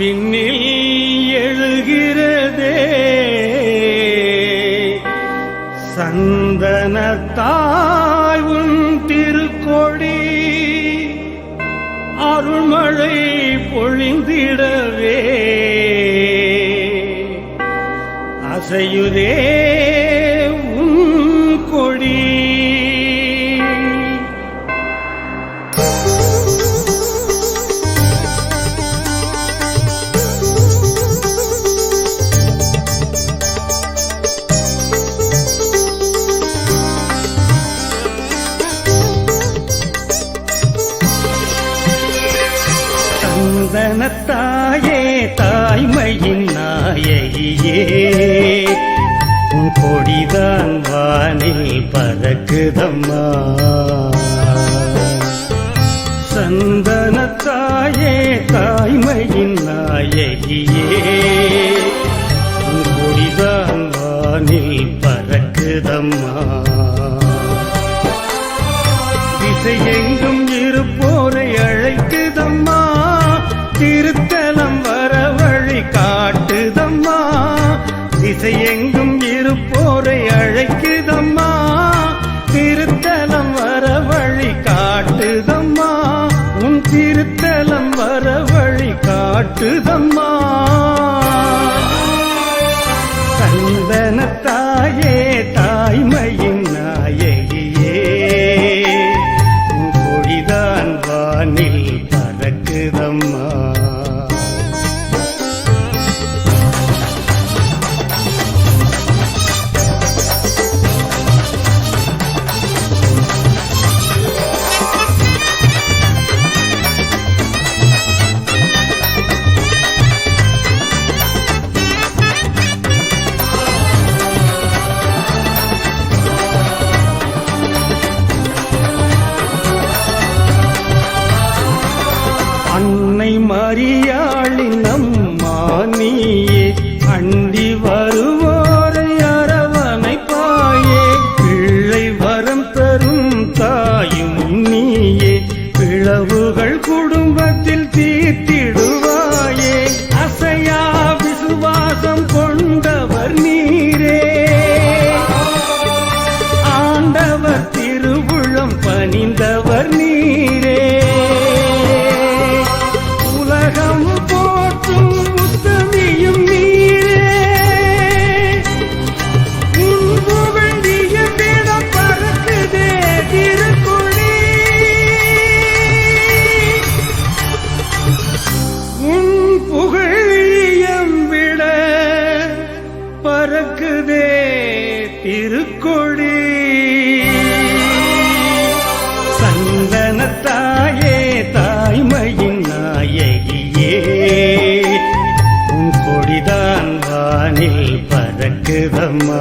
விண்ணில் எழுகிறதே. சந்தனத்தாய் உன் திருக்கொடி அருள்மழை பொழிந்திடவே. அசையுதே சந்தனத்தாயே தாய்மையின் நாயகியே. உன் கொடிதான் வானில் பறக்குதம்மா. சந்தனத்தாயே தாய்மையின் நாயகியே. உன் கொடிதான் வானில் பறக்குதம்மா. திசையெங்கும் இருப்போரை அழைக்குதம்மா. திருத்தலம் வர வழி காட்டுதம்மா. சந்தன தாயே தாய்மையின் நாயகியே. உன் கொடிதான் வானில் பறக்குதம்மா. মারিয়া உன் கொடிதான் வானில் பறக்குதம்மா